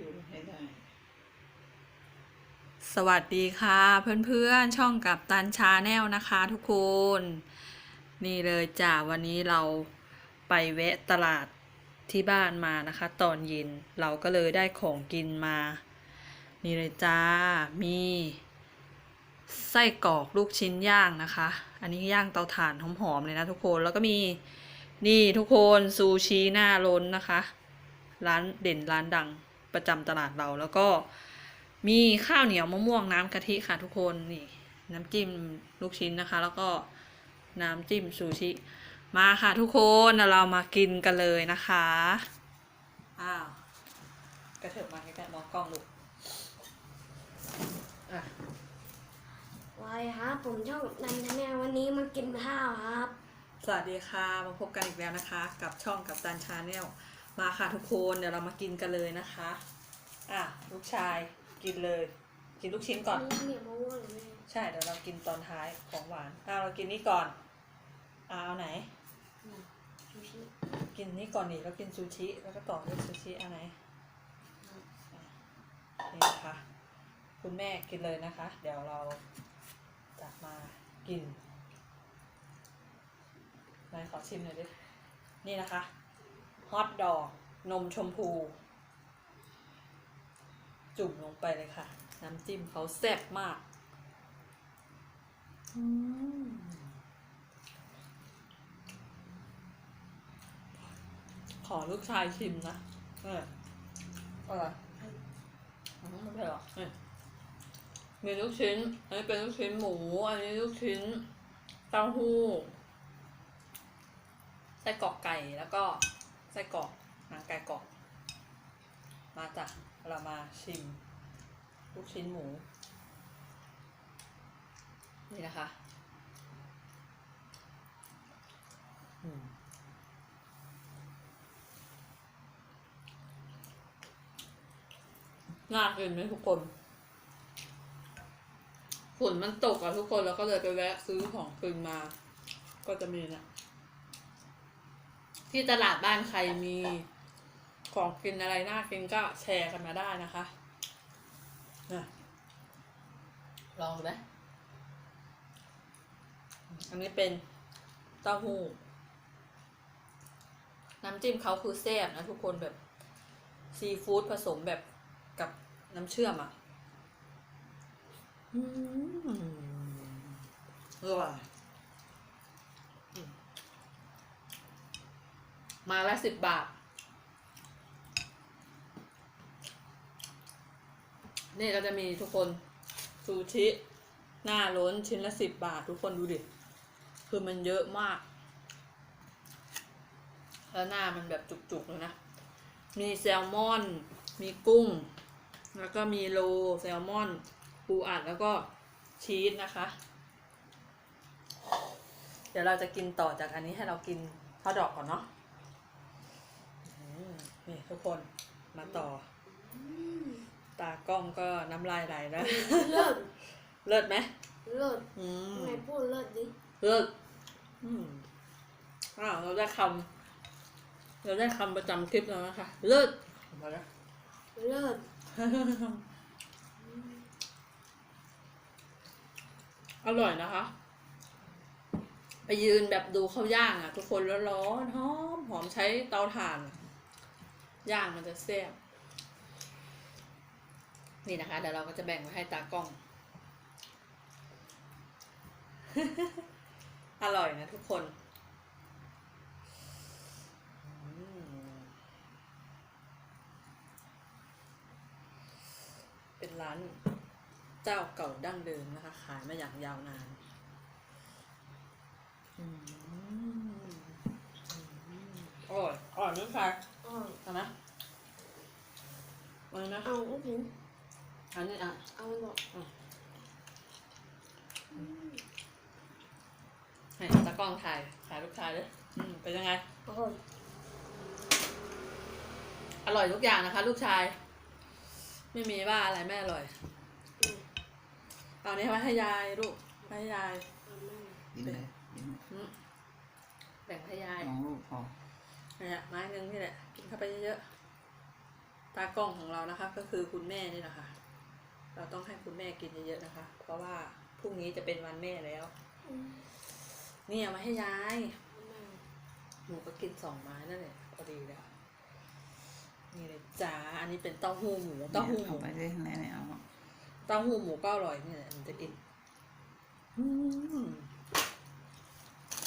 คืนให้ได้ สวัสดีค่ะเพื่อนๆช่องกับตันชาแนลนะคะทุกคน นี่เลยจ้าวันนี้เราไปแวะตลาดที่บ้านมานะคะ ตอนเย็นเราก็เลยได้ของกินมา นี่เลยจ้ามีไส้กรอกลูกชิ้นย่างนะคะ อันนี้ย่างเตาถ่านหอมๆเลยนะทุกคน แล้วก็มีนี่ทุกคนซูชิหน้าล้นนะคะ ร้านเด่นร้านดัง ประจำตลาดเรา แล้วก็มีข้าวเหนียวมะม่วงน้ำกะทิค่ะทุกคนนี่น้ำจิ้มลูกชิ้นนะคะ แล้วก็น้ำจิ้มซูชิ มาค่ะทุกคนเดี๋ยวเรามากินกันเลยนะคะอ้าวกระเถิบมาใกล้ๆมองกล้องลูกอะวายครับผมช่องนันทแนลวันนี้มากินข้าวครับ สวัสดีค่ะ มาพบกันอีกแล้วนะคะ กับช่องกับตันชาแนล มาค่ะทุกคนเดี๋ยวเรามากินกันเลยนะคะ อะลูกชายกินเลย กินลูกชิ้นก่อนนี่เหนียวมะม่วงหรือไม่ใช่เดี๋ยวเรากินตอนท้ายของหวานอ่าเรากินนี่ก่อนอ่าเอาไหนซูชิกินนี่ก่อนนี่แล้วกินซูชิ แล้วก็ต่อด้วยซูชิเอาไหนอะนี่นะคะ คุณแม่กินเลยนะคะ เดี๋ยวเราจะมากินไหนขอชิมหน่อยดิ นี่นะคะ ฮอทดอกนมชมพู จุ่มลงไปเลยค่ะ น้ำจิ้มเขาแซ่บมากอืมขอลูกชายชิมนะเอออะไรอืมไม่ใช่หรอเออมีลูกชิ้น อันนี้เป็นลูกชิ้นหมู อันนี้ลูกชิ้นเต้าหู้ไส้กรอกไก่แล้วก็ ไส้กรอกหนังไก่กรอบมาจ้ะเรามาชิม ลูกชิ้นหมู นี่นะคะน่ากินไหมทุกคนฝนมันตกอะทุกคนแล้วก็เลยไปแวะซื้อของกินมา ก็จะมีเนี่ย ที่ตลาดบ้านใครมีของกินอะไรน่ากินก็แชร์กันมาได้นะคะนะลองดูไหมอันนี้เป็นเต้าหู้น้ำจิ้มเขาคือแซ่บนะทุกคนแบบซีฟู้ดผสมแบบกับน้ำเชื่อมอะ อืมอร่อยอืม มาละสิบบาท นี่ก็จะมีทุกคนซูชิหน้าล้นชิ้นละสิบบาท ทุกคนดูดิ คือมันเยอะมาก แล้วหน้ามันแบบจุกๆเลยนะ มีแซลมอน มีกุ้ง แล้วก็มีโลแซลมอน ปูอัดแล้วก็ชีสนะคะ เดี๋ยวเราจะกินต่อจากอันนี้ให้เรากินข้าวดอกก่อนเนาะ นี่ทุกคนมาต่อ ตากล้องก็น้ำลายไหลแล้ว เลิศเลิศไหมเลิศอืมทำไมพูดเลิศดิเลิศอืมอ้าวเราได้คำเราได้คำประจำคลิปแล้วนะคะ เลิศมาแล้วเลิศอร่อยนะคะ ไปยืนแบบดูเขาย่างอะ ทุกคนแล้วร้อนหอมหอมใช้เตาถ่าน ย่างมันจะแซ่บนี่นะคะเดี๋ยวเราก็จะแบ่งไว้ให้ตากล้อง อร่อยนะทุกคนเป็นร้านเจ้าเก่าดั้งเดิมนะคะ ขายมาอย่างยาวนานอืมอร่อยอร่อยนึกใคร อ๋อทำไหมวันนี้นะเอาลูกชิ้นอันนี้อะเอาหมดให้ตากล้องถ่ายถ่ายลูกชายเลยอืมเป็นยังไงโอ้โหอร่อยทุกอย่างนะคะ ลูกชาย ไม่มีว่าอะไรไม่อร่อยเอานี้ไว้ให้ยายลูกไว้ให้ยายกินเลยกินอืมแบ่งให้ยายน้องลูกพอเนี่ยไม้หนึงนี่แหละกิน เข้าไปเยอะตากล้องของเรานะคะ ก็คือคุณแม่นี่แหละค่ะ เราต้องให้คุณแม่กินเยอะๆนะคะ เพราะว่าพรุ่งนี้จะเป็นวันแม่แล้วนี่เอามาให้ยาย หนูก็กินสองไม้นั่นแหละพอดีแล้วนี่เลยจ้า อันนี้เป็นเต้าหู้หมูเต้าหู้หเข้ามูไปได้ข้างในเนี่ยเอาเต้าหู้หมูก็อร่อยนี่แหละมันจะกินอืม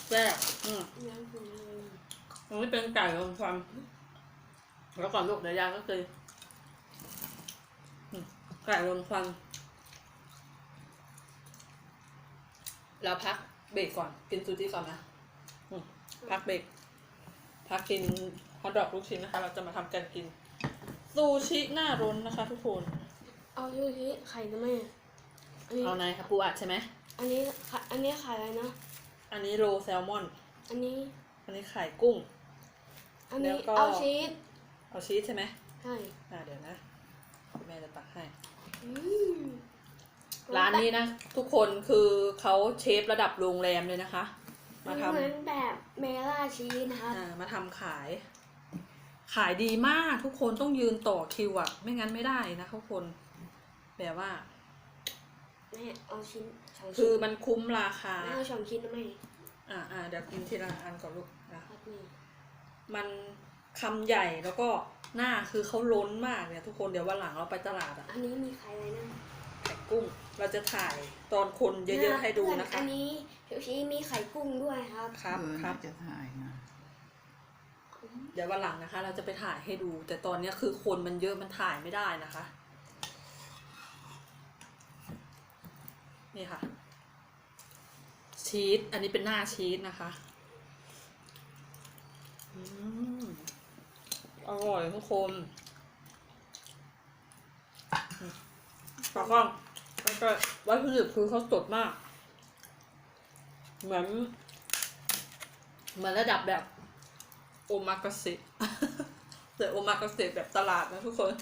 แซ่บอืมยังคุณเลยอันนี้เป็นไก่ลมควัน แล้วก่อนลูกเดี๋ยวยายก็คืออืมไก่ลมควันเราพักเบรกก่อน กินซูชิก่อนนะอืมพักเบรกพักกินฮอทดอกลูกชิ้นนะคะ เราจะมาทำกันกิน ซูชิหน้าร้นนะคะ ทุกคน เอายูชิไข่นะแม่อันนี้เอาไหนครับปูอัดใช่ไหมอันนี้ไข่อันนี้ไข่อะไรนะ อันนี้โรแซลมอน อันนี้ อันนี้ไข่กุ้ง อันนี้แล้วก็เอาชีส เอาชีสใช่ไหมใช่อ่าเดี๋ยวนะแม่จะตักให้ อืมร้านนี้นะ ทุกคนคือเขาเชฟระดับโรงแรมเลยนะคะ มาทำเหมือนแบบเมล่าชีสนะครับอ่ามาทำขาย ขายดีมากทุกคนต้องยืนต่อคิวอะไม่งั้นไม่ได้นะทุกคนแบบว่าแม่เอาชิ้นสองคืชิ้อนมันคุ้มราคาแม่เอาสองชิ้นนะแม่อ่าอ่าเดี๋ยวกินทีละอันก่อนลูกอะครับแม่มัน คำใหญ่แล้วก็หน้าคือเขาล้นมากเนี่ยทุกคนเดี๋ยววันหลังเราไปตลาดอะอันนี้มีไข่อะไรนะไข่กุ้ง เราจะถ่ายตอนคนเยอะๆให้ดูนะคะ อันนี้ซูชิมีไข่กุ้งด้วยครับ ครับเออครับน่าจะถ่ายนะเดี๋ยววันหลังนะคะ เราจะไปถ่ายให้ดู แต่ตอนเนี้ยคือคนมันเยอะมันถ่ายไม่ได้นะคะ นี่ค่ะ ชีสอันนี้เป็นหน้าชีสนะคะอืมอ ร่อยทุกคนอืมปลากล้องแล้วก็วัตถุดิบคือเขาสดมาก เหมือน เหมือนระดับแบบ โอมากาเซแต่โอมากาเซแบบตลาดนะทุกคน